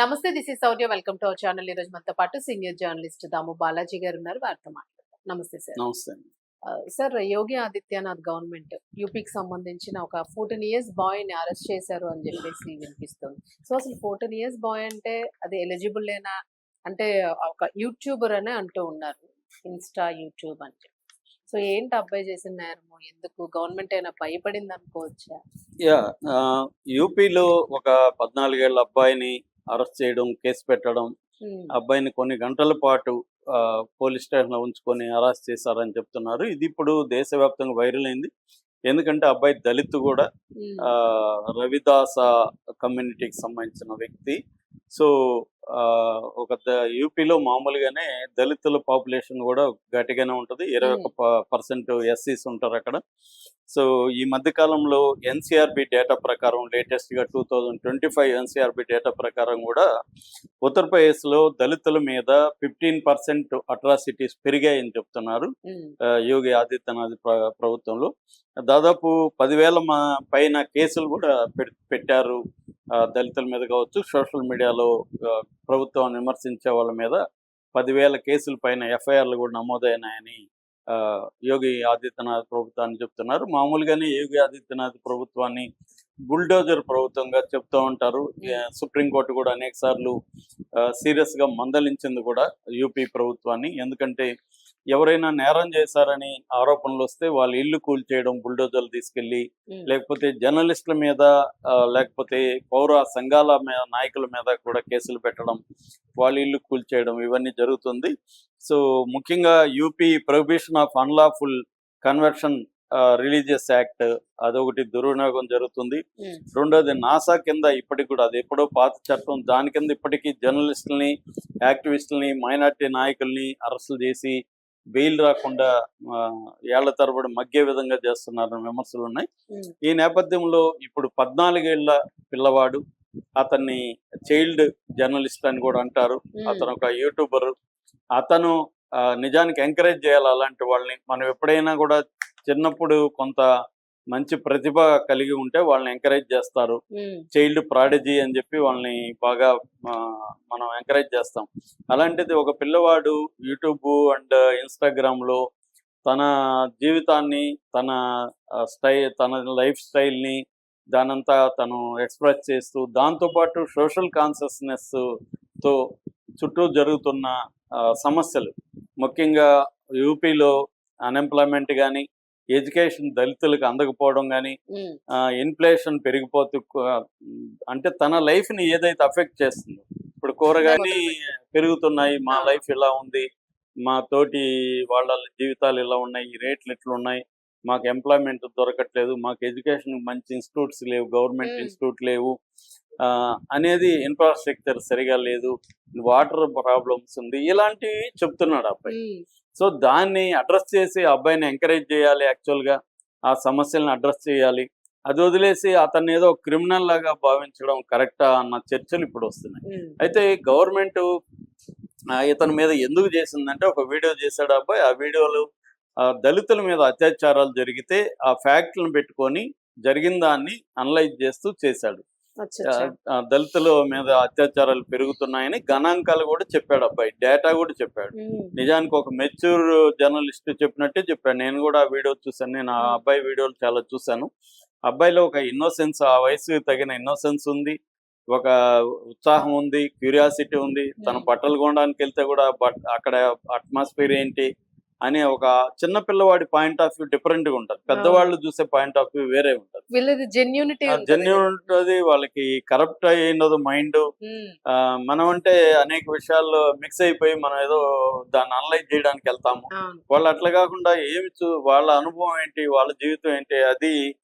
నమస్తే this is Sourya. Welcome to our channel. ఈ రోజు మనతో పాటు సీనియర్ జర్నలిస్ట్ దాము బాలాజీ గారు ఉన్నారు. వారితో మాట్లాడతాం నమస్తే సార్. నమస్తే. సార్ యోగి ఆదిత్యనాథ్ గవర్నమెంట్ యూపీకి సంబంధించిన ఒక ఫోర్టీన్ ఇయర్స్ బాయ్ని అరెస్ట్ చేశారు అని చెప్పేసి వినిపిస్తుంది. సో అసలు ఫోర్టీన్ ఇయర్స్ బాయ్ అంటే అది ఎలిజిబుల్ లేనా అంటే ఒక యూట్యూబర్ అనే అంటూ ఉన్నారు. ఇన్స్టా యూట్యూబ్ అని చెప్పి. సో ఏంటి అబ్బాయి చేసిన నేరము? ఎందుకు? గవర్నమెంట్ అయినా భయపడింది అనుకోవచ్చా యా యూపీలో ఒక పద్నాలుగేళ్ళ అబ్బాయిని అరెస్ట్ చేయడం కేసు పెట్టడం అబ్బాయిని కొన్ని గంటల పాటు పోలీస్ స్టేషన్లో ఉంచుకొని అరెస్ట్ చేశారని చెప్తున్నారు. ఇది ఇప్పుడు దేశవ్యాప్తంగా వైరల్ అయింది. ఎందుకంటే అబ్బాయి దళిత్ కూడా రవిదాస కమ్యూనిటీకి సంబంధించిన వ్యక్తి. సో ఒక యూపీలో మామూలుగానే దళితుల పాపులేషన్ కూడా గట్టిగానే ఉంటుంది. ఇరవై ఒక పర్సెంట్ ఎస్సీస్ ఉంటారు అక్కడ. సో ఈ మధ్య కాలంలో ఎన్సీఆర్బి డేటా ప్రకారం లేటెస్ట్గా two thousand twenty five NCRB data ప్రకారం కూడా ఉత్తరప్రదేశ్లో దళితుల మీద ఫిఫ్టీన్ పర్సెంట్ అట్రాసిటీస్ పెరిగాయని చెప్తున్నారు యోగి ఆదిత్యనాథ్ ప్ర- ప్రభుత్వంలో. దాదాపు పదివేల మా పైన కేసులు కూడా పెట్- పెట్టారు. దళితుల మీద కావచ్చు సోషల్ మీడియాలో ప్రభుత్వాన్ని విమర్శించే వాళ్ళ మీద పదివేల కేసుల పైన ఎఫ్ఐఆర్లు కూడా నమోదైనాయని ఆ, యోగి ఆదిత్యనాథ్ ప్రభుత్వాన్ని చెప్తున్నారు. మామూలుగానే యోగి ఆదిత్యనాథ్ ప్రభుత్వాన్ని బుల్డోజర్ ప్రభుత్వంగా చెప్తూ ఉంటారు. సుప్రీంకోర్టు కూడా అనేక సార్లు సీరియస్గా మందలించింది కూడా యూపీ ప్రభుత్వాన్ని. ఎందుకంటే ఎవరైనా నేరం చేశారని ఆరోపణలు వస్తే వాళ్ళ ఇల్లు కూల్చేయడం బుల్డోజర్లు తీసుకెళ్ళి లేకపోతే జర్నలిస్టుల మీద లేకపోతే పౌర సంఘాల నాయకుల మీద కూడా కేసులు పెట్టడం వాళ్ళ ఇల్లు కూల్చేయడం ఇవన్నీ జరుగుతుంది. సో ముఖ్యంగా UP prohibition of unlawful conversion religious act అదొకటి దుర్వినియోగం జరుగుతుంది. రెండోది నాసా కింద ఇప్పటికి కూడా అది ఎప్పుడో పాత చట్టం దాని కింద ఇప్పటికీ జర్నలిస్టులని యాక్టివిస్టులని మైనార్టీ నాయకుల్ని అరెస్టులు చేసి బెయిల్ రాకుండా ఏళ్ళ తరబడి మగ్గే విధంగా చేస్తున్నారని విమర్శలు ఉన్నాయి. ఈ నేపథ్యంలో ఇప్పుడు పద్నాలుగేళ్ళ పిల్లవాడు అతన్ని చైల్డ్ జర్నలిస్ట్ అని కూడా అంటారు. అతను ఒక యూట్యూబర్. అతను నిజానికి ఎంకరేజ్ చేయాలి అలాంటి వాళ్ళని. మనం ఎప్పుడైనా కూడా చిన్నప్పుడు కొంత మంచి ప్రతిభ కలిగి ఉంటే వాళ్ళని ఎంకరేజ్ చేస్తారు. చైల్డ్ ప్రాడజీ అని చెప్పి వాళ్ళని బాగా మనం ఎంకరేజ్ చేస్తాం. అలాంటిది ఒక పిల్లవాడు యూట్యూబ్ అండ్ ఇన్స్టాగ్రామ్లో తన జీవితాన్ని తన స్టై తన లైఫ్ స్టైల్ని దానంతా తను ఎక్స్ప్రెస్ చేస్తూ దాంతోపాటు సోషల్ కాన్షియస్నెస్తో చుట్టూ జరుగుతున్న సమస్యలు. ముఖ్యంగా యూపీలో అన్ఎంప్లాయ్మెంట్ కానీ ఎడ్యుకేషన్ దళితులకు అందకపోవడం కానీ ఇన్ఫ్లేషన్ పెరిగిపోతూ అంటే తన లైఫ్ని ఏదైతే అఫెక్ట్ చేస్తుందో ఇప్పుడు కూరగాయలు పెరుగుతున్నాయి మా. లైఫ్ ఇలా ఉంది మా తోటి వాళ్ళ జీవితాలు ఇలా ఉన్నాయి ఈ రేట్లు ఇట్లా ఉన్నాయి మాకు ఎంప్లాయ్మెంట్ దొరకట్లేదు మాకు ఎడ్యుకేషన్ మంచి ఇన్స్టిట్యూట్స్ లేవు గవర్నమెంట్. ఇన్స్టిట్యూట్ లేవు ఆ, అనేది ఇన్ఫ్రాస్ట్రక్చర్ సరిగా లేదు వాటర్ ప్రాబ్లమ్స్ ఉంది ఇలాంటివి చెప్తున్నాడు అబ్బాయి సో దాన్ని అడ్రస్ చేసి అబ్బాయిని ఎంకరేజ్ చేయాలి యాక్చువల్గా. ఆ సమస్యలను అడ్రస్ చేయాలి. అది వదిలేసి అతన్ని ఏదో క్రిమినల్ లాగా భావించడం కరెక్టా అన్న చర్చలు ఇప్పుడు వస్తున్నాయి. అయితే గవర్నమెంట్ ఇతని మీద ఎందుకు చేసిందంటే ఒక వీడియో చేశాడు అబ్బాయి. ఆ వీడియోలో దళితుల మీద అత్యాచారాలు జరిగితే ఆ ఫ్యాక్ట్లను పెట్టుకొని జరిగిన దాన్ని అనలైజ్ చేస్తూ చేశాడు. దళితుల మీద అత్యాచారాలు పెరుగుతున్నాయని గణాంకాలు కూడా చెప్పాడు అబ్బాయి. డేటా కూడా చెప్పాడు. నిజానికి ఒక మెచ్యూర్ జర్నలిస్ట్ చెప్పినట్టే చెప్పాను నేను కూడా ఆ వీడియో చూశాను. నేను ఆ అబ్బాయి వీడియోలు చాలా చూశాను. అబ్బాయిలో ఒక ఇన్నోసెన్స్ ఆ వయసుకి తగిన ఇన్నోసెన్స్ ఉంది. ఒక ఉత్సాహం ఉంది క్యూరియాసిటీ ఉంది. తన. బట్టలు కొనడానికి వెళ్తే కూడా బట్ అక్కడ అట్మాస్ఫియర్ ఏంటి? అనే ఒక చిన్న పిల్లవాడి పాయింట్ ఆఫ్ వ్యూ డిఫరెంట్గా ఉంటుంది. పెద్దవాళ్ళు చూసే పాయింట్ ఆఫ్ వ్యూ వేరే ఉంటుంది. వీళ్ళది జెన్యూనిటీ జెన్యున్ ఉంటుంది. వాళ్ళకి కరప్ట్ అయినది మైండ్ మనం అంటే అనేక విషయాల్లో మిక్స్ అయిపోయి మనం ఏదో దాన్ని అనలైజ్ చేయడానికి వెళ్తాము. వాళ్ళు అట్లా కాకుండా ఏమి వాళ్ళ అనుభవం ఏంటి వాళ్ళ జీవితం ఏంటి అది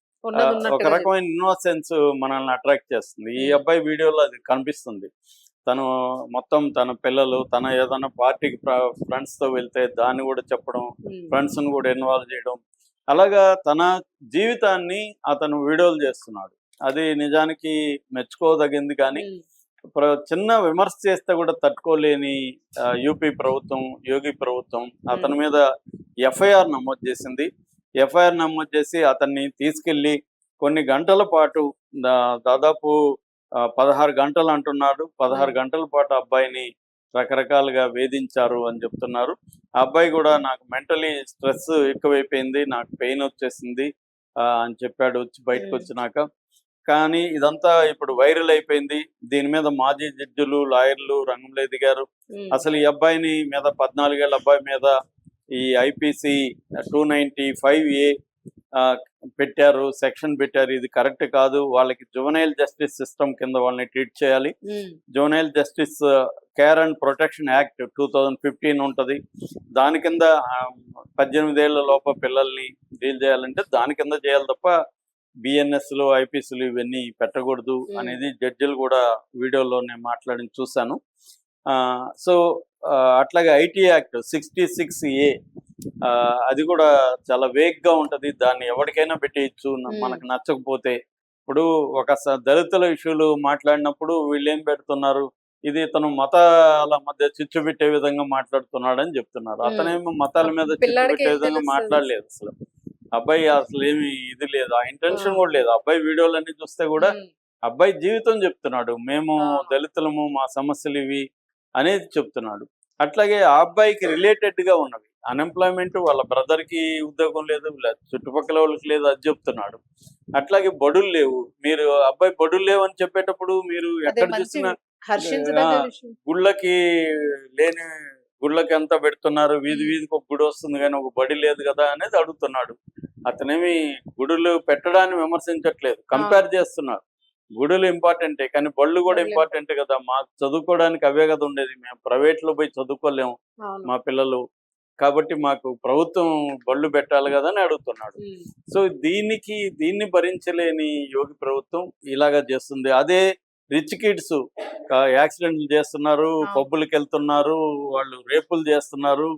ఒక రకమైన ఇన్నోసెన్స్ మనల్ని అట్రాక్ట్ చేస్తుంది. ఈ. అబ్బాయి వీడియోలో అది కనిపిస్తుంది. తను మొత్తం తన పిల్లలు తన ఏదైనా పార్టీకి ఫ్రెండ్స్తో వెళ్తే దాన్ని కూడా చెప్పడం ఫ్రెండ్స్ని కూడా ఇన్వాల్వ్ చేయడం. అలాగా తన జీవితాన్ని అతను వీడియోలు చేస్తున్నాడు. అది నిజానికి మెచ్చుకోదగింది కానీ ప్ర- చిన్న విమర్శ చేస్తే కూడా తట్టుకోలేని యూపీ ప్రభుత్వం యోగి ప్రభుత్వం అతని మీద ఎఫ్ఐఆర్ నమోదు చేసింది. ఎఫ్ఐఆర్ నమోదు చేసి అతన్ని తీసుకెళ్ళి కొన్ని గంటల పాటు దాదాపు పదహారు గంటలు అంటున్నాడు. పదహారు. గంటల పాటు అబ్బాయిని రకరకాలుగా వేధించారు అని చెప్తున్నారు. ఆ అబ్బాయి కూడా నాకు మెంటలీ స్ట్రెస్ ఎక్కువైపోయింది నాకు పెయిన్ వచ్చేసింది అని చెప్పాడు వచ్చి బయటకు. వచ్చినాక. కానీ ఇదంతా ఇప్పుడు వైరల్ అయిపోయింది. దీని మీద మాజీ జడ్జిలు లాయర్లు రంగంలో ఎదిగారు. అసలు ఈ అబ్బాయిని మీద పద్నాలుగేళ్ళ అబ్బాయి మీద ఈ IPC two ninety five A పెట్టారు సెక్షన్ పెట్టారు. ఇది కరెక్ట్ కాదు. వాళ్ళకి జువనైల్ జస్టిస్ సిస్టమ్ కింద వాళ్ళని ట్రీట్ చేయాలి. Juvenile justice care and protection act two thousand fifteen ఉంటుంది. దాని కింద పద్దెనిమిదేళ్ళ లోప పిల్లల్ని డీల్ చేయాలంటే దాని కింద చేయాలి తప్ప బిఎన్ఎస్లు ఐపీసీలు ఇవన్నీ పెట్టకూడదు. అనేది జడ్జిలు కూడా వీడియోలో నేను మాట్లాడి చూశాను. సో అట్లాగే IT act sixty six A అది కూడా చాలా వేగ్గా ఉంటుంది. దాన్ని ఎవరికైనా పెట్టేయచ్చు. మనకు నచ్చకపోతే. ఇప్పుడు ఒక దళితుల ఇష్యూలు మాట్లాడినప్పుడు వీళ్ళు ఏం పెడుతున్నారు? ఇది తను మతాల మధ్య చిచ్చు పెట్టే విధంగా మాట్లాడుతున్నాడని చెప్తున్నారు. Hmm. అతనేమో మతాల మీద చిచ్చు పెట్టే విధంగా? మాట్లాడలేదు అసలు. అబ్బాయి అసలు ఏమి ఇది లేదు. ఆ ఇంటెన్షన్. కూడా లేదు. అబ్బాయి వీడియోలన్నీ చూస్తే కూడా అబ్బాయి జీవితం చెప్తున్నాడు. మేము. దళితులము మా సమస్యలు ఇవి. అనేది చెప్తున్నాడు. అట్లాగే ఆ అబ్బాయికి రిలేటెడ్గా ఉన్నవి. అన్ఎంప్లాయ్మెంట్ వాళ్ళ బ్రదర్కి ఉద్యోగం లేదు చుట్టుపక్కల వాళ్ళకి లేదు అది చెప్తున్నాడు. అట్లాగే బడులు లేవు. మీరు అబ్బాయి బడులు లేవు అని చెప్పేటప్పుడు మీరు ఎక్కడ చూసినా గుళ్ళకి లేని గుళ్ళకి ఎంత పెడుతున్నారు? వీధి వీధికి ఒక గుడి వస్తుంది కానీ ఒక బడి లేదు కదా అనేది అడుగుతున్నాడు. అతనేమి గుడులు పెట్టడాన్ని విమర్శించట్లేదు. కంపేర్ చేస్తున్నారు. గుడులు ఇంపార్టెంటే కానీ బళ్ళు కూడా ఇంపార్టెంట్ కదా. మాకు చదువుకోవడానికి అవే కదా ఉండేది. మేము ప్రైవేట్లో పోయి చదువుకోలేము మా పిల్లలు. కాబట్టి మాకు ప్రభుత్వం బళ్ళు పెట్టాలి కదా అని అడుగుతున్నాడు. సో దీనికి దీన్ని భరించలేని యోగి ప్రభుత్వం ఇలాగా చేస్తుంది. అదే రిచ్ కిడ్స్ యాక్సిడెంట్లు చేస్తున్నారు. పబ్బులకి వెళ్తున్నారు వాళ్ళు రేపులు చేస్తున్నారు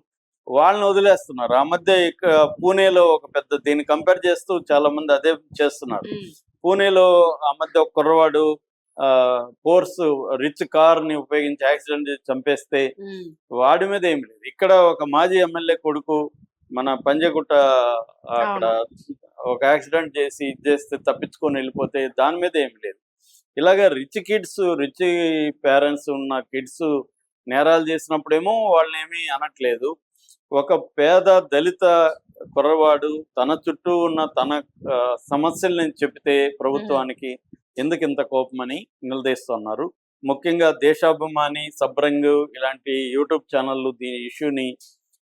వాళ్ళని వదిలేస్తున్నారు. ఆ మధ్య పూణేలో ఒక పెద్ద దీన్ని కంపేర్ చేస్తూ చాలా మంది అదే చేస్తున్నారు. పూణేలో ఆ మధ్య ఒక కుర్రవాడు ఫోర్స్ రిచ్ కార్ని ఉపయోగించి యాక్సిడెంట్ చంపేస్తే వాడి మీద ఏం లేదు. ఇక్కడ ఒక మాజీ ఎమ్మెల్యే కొడుకు మన పంజగుట్ట అక్కడ ఒక యాక్సిడెంట్ చేసి ఇది చేస్తే తప్పించుకొని వెళ్ళిపోతే దాని మీద ఏం లేదు. ఇలాగ రిచ్ కిడ్స్ రిచ్ పేరెంట్స్ ఉన్న కిడ్స్ నేరాలు చేసినప్పుడేమో వాళ్ళని ఏమీ అనట్లేదు. ఒక పేద దళిత కుర్రవాడు తన చుట్టూ ఉన్న తన సమస్యల్ని చెప్తే ప్రభుత్వానికి ఎందుకు ఇంత కోపమని నిలదీస్తున్నారు ముఖ్యంగా దేశాభిమాని సబ్రంగ్ ఇలాంటి యూట్యూబ్ ఛానళ్ళు దీని ఇష్యూని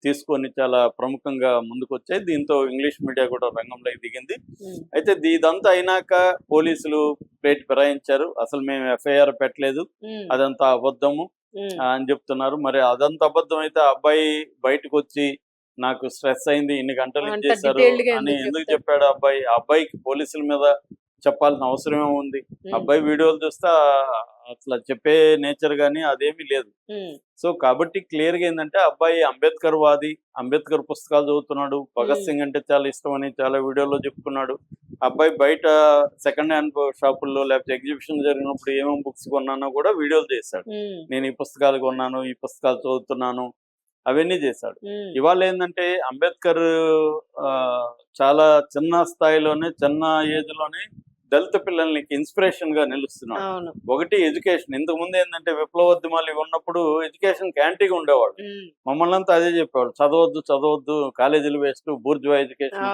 తీసుకొని చాలా ప్రముఖంగా ముందుకు వచ్చాయి దీంతో ఇంగ్లీష్ మీడియా కూడా రంగంలోకి దిగింది. అయితే ఇదంతా అయినాక పోలీసులు ప్లేట్ ఫిరాయించారు. అసలు మేము ఎఫ్ఐఆర్ పెట్టలేదు. అదంతా అబద్ధము అని చెప్తున్నారు. మరి అదంతా అబద్ధం అయితే అబ్బాయి బయటకు వచ్చి నాకు స్ట్రెస్ అయింది ఇన్ని గంటలు గా అని ఎందుకు? చెప్పాడు అబ్బాయి? అబ్బాయికి పోలీసుల మీద చెప్పాల్సిన అవసరమే ఉంది. ఉమ్, అబ్బాయి వీడియోలు చూస్తే అట్లా చెప్పే నేచర్ గానీ అదేమీ లేదు. సో కాబట్టి క్లియర్గా ఏంటంటే అబ్బాయి అంబేద్కర్ వాది అంబేద్కర్ పుస్తకాలు చదువుతున్నాడు. భగత్. సింగ్ అంటే చాలా ఇష్టం అని చాలా వీడియోలో చెప్పుకున్నాడు. అబ్బాయి బయట సెకండ్ హ్యాండ్ షాపుల్లో లేకపోతే ఎగ్జిబిషన్ జరిగినప్పుడు ఏమేమి బుక్స్ కొన్నానో కూడా వీడియోలు చేశాడు. నేను ఈ పుస్తకాలు కొన్నాను ఈ పుస్తకాలు చదువుతున్నాను అవన్నీ చేశాడు. ఇవాళ ఏంటంటే అంబేద్కర్ చాలా చిన్న స్థాయిలోనే చిన్న ఏజ్లోనే దళిత పిల్లలకి ఇన్స్పిరేషన్గా నిలుస్తున్నాడు. ఒకటి ఎడ్యుకేషన్. ఇంతకు ముందు ఏంటంటే విప్లవోద్యమాలు ఉన్నప్పుడు ఎడ్యుకేషన్ క్యాంటీగా ఉండేవాడు మమ్మల్ని అంతా అదే చెప్పేవాడు చదవద్దు చదవద్దు కాలేజీలు వేస్ట్ బూర్జువా ఎడ్యుకేషన్.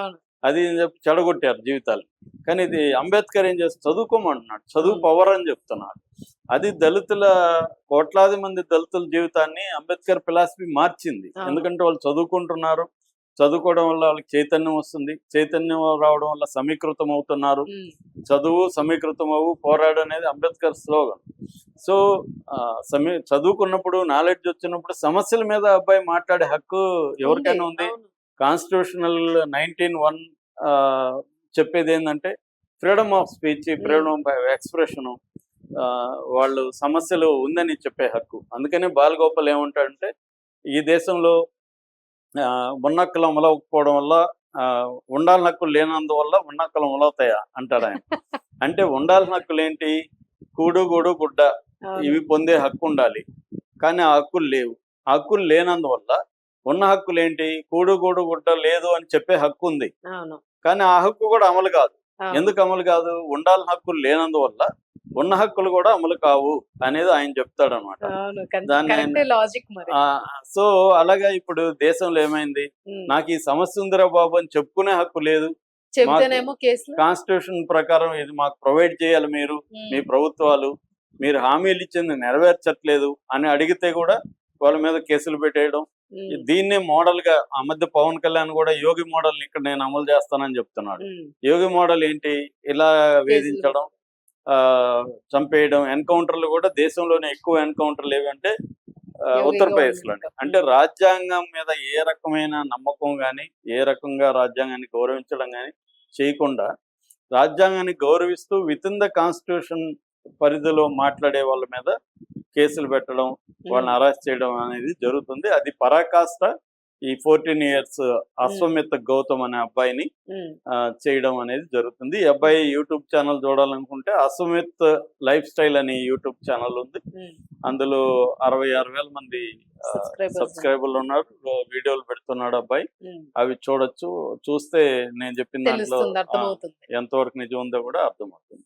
అది అని చెప్పి చెడగొట్టారు జీవితాలు. కానీ ఇది అంబేద్కర్ ఏం చేస్తే చదువుకోమంటున్నాడు. చదువు. పవర్ అని చెప్తున్నాడు. అది దళితుల కోట్లాది మంది దళితుల జీవితాన్ని అంబేద్కర్ ఫిలాసఫీ మార్చింది. ఎందుకంటే వాళ్ళు చదువుకుంటున్నారు. చదువుకోవడం వల్ల వాళ్ళకి చైతన్యం వస్తుంది. చైతన్యం రావడం వల్ల సమీకృతం అవుతున్నారు. చదువు సమీకృతం అవ్వు పోరాడు అనేది అంబేద్కర్ స్లోగన్ సో సమీ చదువుకున్నప్పుడు నాలెడ్జ్ వచ్చినప్పుడు సమస్యల మీద అబ్బాయి మాట్లాడే హక్కు ఎవరికైనా ఉంది. కాన్స్టిట్యూషనల్ నైన్టీన్ వన్ చెప్పేది ఏంటంటే freedom of speech freedom of expression వాళ్ళు సమస్యలు ఉందని చెప్పే హక్కు. అందుకనే బాలగోపాల్ ఏమంటాడంటే ఈ దేశంలో ఆ, ఉన్న హక్కులు అమలవకపోవడం వల్ల ఉండాలని హక్కులు లేనందువల్ల ఉన్న హక్కులు అమలవుతాయా అంటాడు ఆయన. అంటే ఉండాల్సిన హక్కులు ఏంటి? కూడు గూడు గుడ్డ. ఇవి పొందే హక్కు ఉండాలి. కానీ ఆ హక్కులు లేవు. ఆ హక్కులు లేనందువల్ల ఉన్న హక్కులు ఏంటి కూడు గూడు గుడ్డ లేదు అని చెప్పే హక్కు ఉంది కానీ ఆ హక్కు కూడా అమలు కాదు. ఎందుకు అమలు కాదు? ఉండాల్సిన హక్కులు లేనందువల్ల ఉన్న హక్కులు కూడా అమలు కావు అనేది ఆయన చెప్తాడు అనమాట దాన్ని సో అలాగా ఇప్పుడు దేశంలో ఏమైంది. నాకు ఈ సమస్య ఉందిరా బాబు అని చెప్పుకునే హక్కు లేదు. కాన్స్టిట్యూషన్ ప్రకారం ఇది మాకు ప్రొవైడ్ చేయాలి మీరు. మీ ప్రభుత్వాలు. మీరు హామీలు ఇచ్చింది నెరవేర్చట్లేదు అని అడిగితే కూడా వాళ్ళ మీద కేసులు పెట్టేయడం. దీన్నే మోడల్గా ఆ మధ్య పవన్ కళ్యాణ్ కూడా యోగి మోడల్ ఇక్కడ నేను అమలు చేస్తానని చెప్తున్నాడు. యోగి మోడల్ ఏంటి ఇలా వేధించడం ఆ చంపేయడం ఎన్కౌంటర్లు కూడా దేశంలోనే ఎక్కువ ఎన్కౌంటర్లు ఏవంటే ఉత్తరప్రదేశ్లోనే government. అంటే. రాజ్యాంగం మీద ఏ రకమైన నమ్మకం గాని ఏ రకంగా రాజ్యాంగాన్ని గౌరవించడం గాని చేయకుండా రాజ్యాంగాన్ని గౌరవిస్తూ విత్ ఇన్ ద కాన్స్టిట్యూషన్ పరిధిలో మాట్లాడే వాళ్ళ మీద కేసులు పెట్టడం వాళ్ళని అరెస్ట్ చేయడం అనేది జరుగుతుంది. అది పరాకాష్ట ఈ ఫోర్టీన్ ఇయర్స్ అశ్వమిత్ గౌతమ్ అనే అబ్బాయిని చేయడం అనేది జరుగుతుంది. ఈ అబ్బాయి యూట్యూబ్ ఛానల్ చూడాలనుకుంటే అశ్వమిత్ లైఫ్ స్టైల్ అనే యూట్యూబ్ ఛానల్ ఉంది. అందులో అరవై ఆరు వేల మంది సబ్స్క్రైబర్లు ఉన్నారు. వీడియోలు పెడుతున్నాడు అబ్బాయి. అవి చూడొచ్చు. చూస్తే నేను చెప్పిన దాంట్లో ఎంతవరకు నిజం ఉందో కూడా అర్థమవుతుంది.